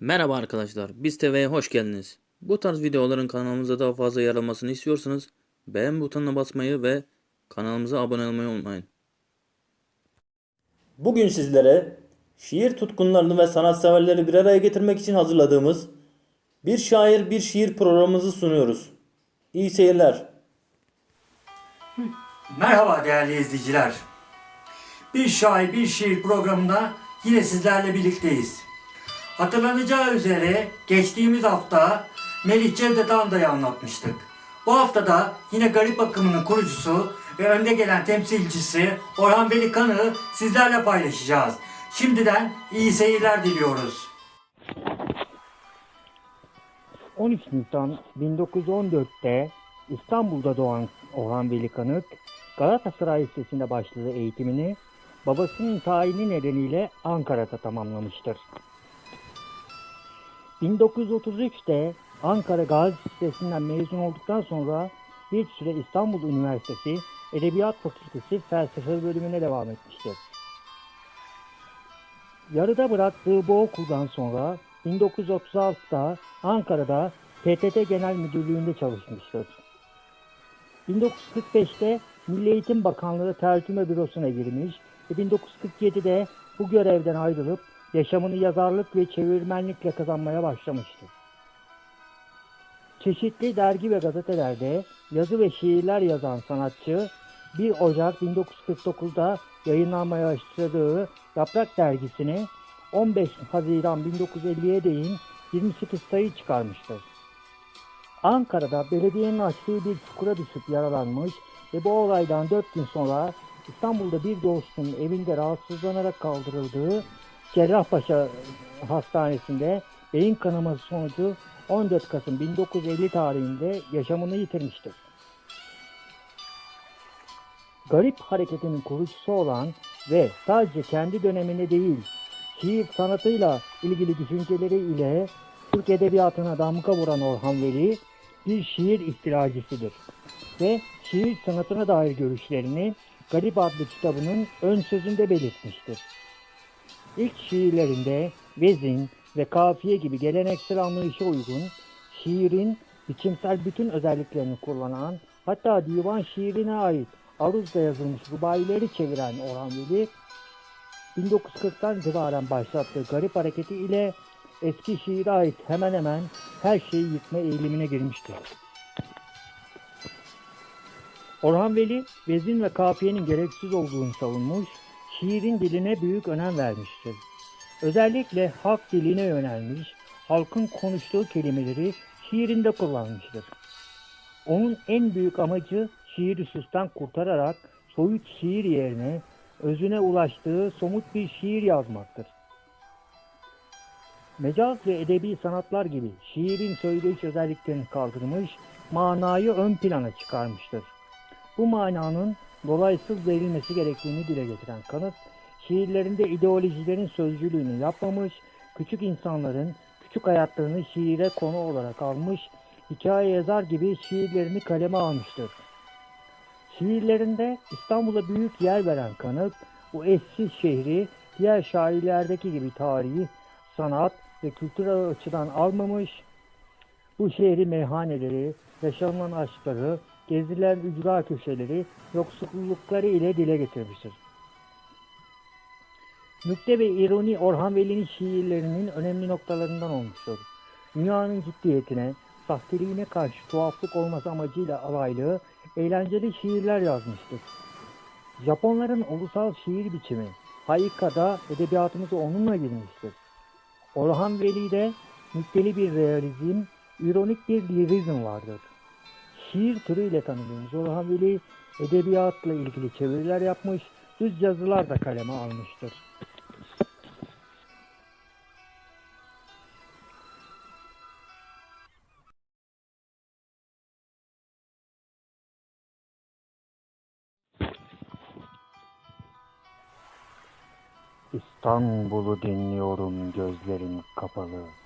Merhaba arkadaşlar, Biz TV'ye hoş geldiniz. Bu tarz videoların kanalımıza daha fazla yer almasını istiyorsanız beğen butonuna basmayı ve kanalımıza abone olmayı unutmayın. Bugün sizlere şiir tutkunlarını ve sanatseverleri bir araya getirmek için hazırladığımız Bir Şair Bir Şiir programımızı sunuyoruz. İyi seyirler. Merhaba değerli izleyiciler. Bir şair bir şiir programında yine sizlerle birlikteyiz. Hatırlanacağı üzere geçtiğimiz hafta Melih Cevdet Anda'yı anlatmıştık. Bu haftada yine Garip Akımı'nın kurucusu ve önde gelen temsilcisi Orhan Veli Kanık'ı sizlerle paylaşacağız. Şimdiden iyi seyirler diliyoruz. 13 Nisan 1914'te İstanbul'da doğan Orhan Veli Kanık, Galatasaray Lisesi'nde başladığı eğitimini babasının tayini nedeniyle Ankara'da tamamlamıştır. 1933'te Ankara Gazi Lisesi'nden mezun olduktan sonra bir süre İstanbul Üniversitesi Edebiyat Fakültesi Felsefe bölümüne devam etmiştir. Yarıda bıraktığı bu okuldan sonra 1936'da Ankara'da PTT Genel Müdürlüğü'nde çalışmıştır. 1945'te Milli Eğitim Bakanlığı Tercüme Bürosu'na girmiş ve 1947'de bu görevden ayrılıp yaşamını yazarlık ve çevirmenlikle kazanmaya başlamıştır. Çeşitli dergi ve gazetelerde yazı ve şiirler yazan sanatçı 1 Ocak 1949'da yayınlanmaya başladığı Yaprak dergisini 15 Haziran 1950'ye değin 28 sayı çıkarmıştır. Ankara'da belediyenin açtığı bir çukura düşüp yaralanmış ve bu olaydan 4 gün sonra İstanbul'da bir dostunun evinde rahatsızlanarak kaldırıldığı Cerrahpaşa Hastanesi'nde beyin kanaması sonucu 14 Kasım 1950 tarihinde yaşamını yitirmiştir. Garip hareketinin kurucusu olan ve sadece kendi dönemine değil, şiir sanatıyla ilgili düşünceleri ile Türk Edebiyatı'na damga vuran Orhan Veli bir şiir ihtiracısıdır ve şiir sanatına dair görüşlerini Garip adlı kitabının ön sözünde belirtmiştir. İlk şiirlerinde vezin ve kafiye gibi geleneksel anlayışa uygun şiirin biçimsel bütün özelliklerini kullanan hatta divan şiirine ait aruzda yazılmış rubayileri çeviren Orhan Veli 1940'tan itibaren başlattığı garip hareketi ile eski şiire ait hemen hemen her şeyi yıkma eğilimine girmiştir. Orhan Veli, vezin ve kafiyenin gereksiz olduğunu savunmuş, şiirin diline büyük önem vermiştir. Özellikle halk diline yönelmiş, halkın konuştuğu kelimeleri şiirinde kullanmıştır. Onun en büyük amacı şiiri süsten kurtararak soyut şiir yerine özüne ulaştığı somut bir şiir yazmaktır. Mecaz ve edebi sanatlar gibi şiirin söyleyiş özelliklerini kaldırmış, manayı ön plana çıkarmıştır. Bu mananın dolaysız verilmesi gerektiğini dile getiren kanıt, şiirlerinde ideolojilerin sözcülüğünü yapmamış, küçük insanların küçük hayatlarını şiire konu olarak almış, hikaye yazar gibi şiirlerini kaleme almıştır. Şiirlerinde İstanbul'a büyük yer veren Kanık, bu eşsiz şehri diğer şairlerdeki gibi tarihi, sanat ve kültürel açıdan almamış, bu şehri meyhaneleri, yaşanılan aşkları, gezilen ücra köşeleri, yoksullukları ile dile getirmiştir. Nükte ve ironi Orhan Veli'nin şiirlerinin önemli noktalarından olmuştur. Dünyanın ciddiyetine, sahteliğine karşı tuhaflık olması amacıyla alaylı, eğlenceli şiirler yazmıştır. Japonların ulusal şiir biçimi, Haika'da edebiyatımıza onunla girmiştir. Orhan Veli'de nükteli bir realizm, ironik bir lirizm vardır. Şiir türüyle tanıdığımız Orhan Veli, edebiyatla ilgili çeviriler yapmış, düz yazılar da kaleme almıştır. İstanbul'u dinliyorum gözlerim kapalı.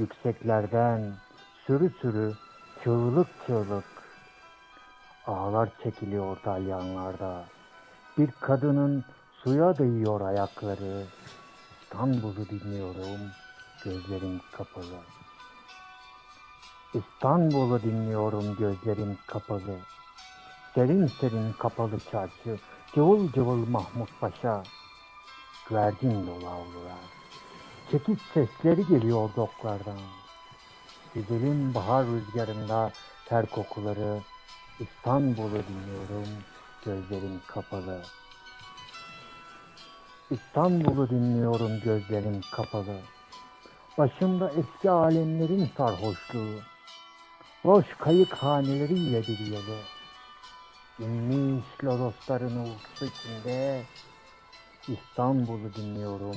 yükseklerden sürü sürü, çığlık çığlık. Ağlar çekiliyor dalyanlarda. Bir kadının suya değiyor ayakları. İstanbul'u dinliyorum, gözlerim kapalı. İstanbul'u dinliyorum, gözlerim kapalı. Serin serin kapalı çarşı, cıvıl cıvıl Mahmut Paşa. Güvercin dolu avlular. Çekiç sesleri geliyor doklardan. Güzelim bahar rüzgarında ter kokuları. İstanbul'u dinliyorum, gözlerim kapalı. İstanbul'u dinliyorum gözlerim kapalı. Başımda eski alemlerin sarhoşluğu. Boş kayık haneleriyle bir yolu. İnmiş lodosların uğultusu içinde İstanbul'u dinliyorum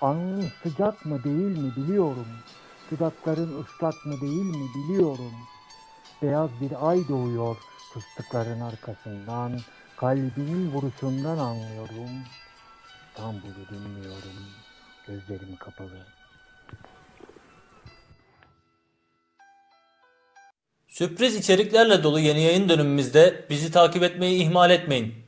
Alnın sıcak mı değil mi biliyorum. Dudakların ıslak mı değil mi biliyorum. Beyaz bir ay doğuyor fıstıkların arkasından. Kalbimin vuruşundan anlıyorum. İstanbul'u dinliyorum. Gözlerim kapalı. Sürpriz içeriklerle dolu yeni yayın dönemimizde bizi takip etmeyi ihmal etmeyin.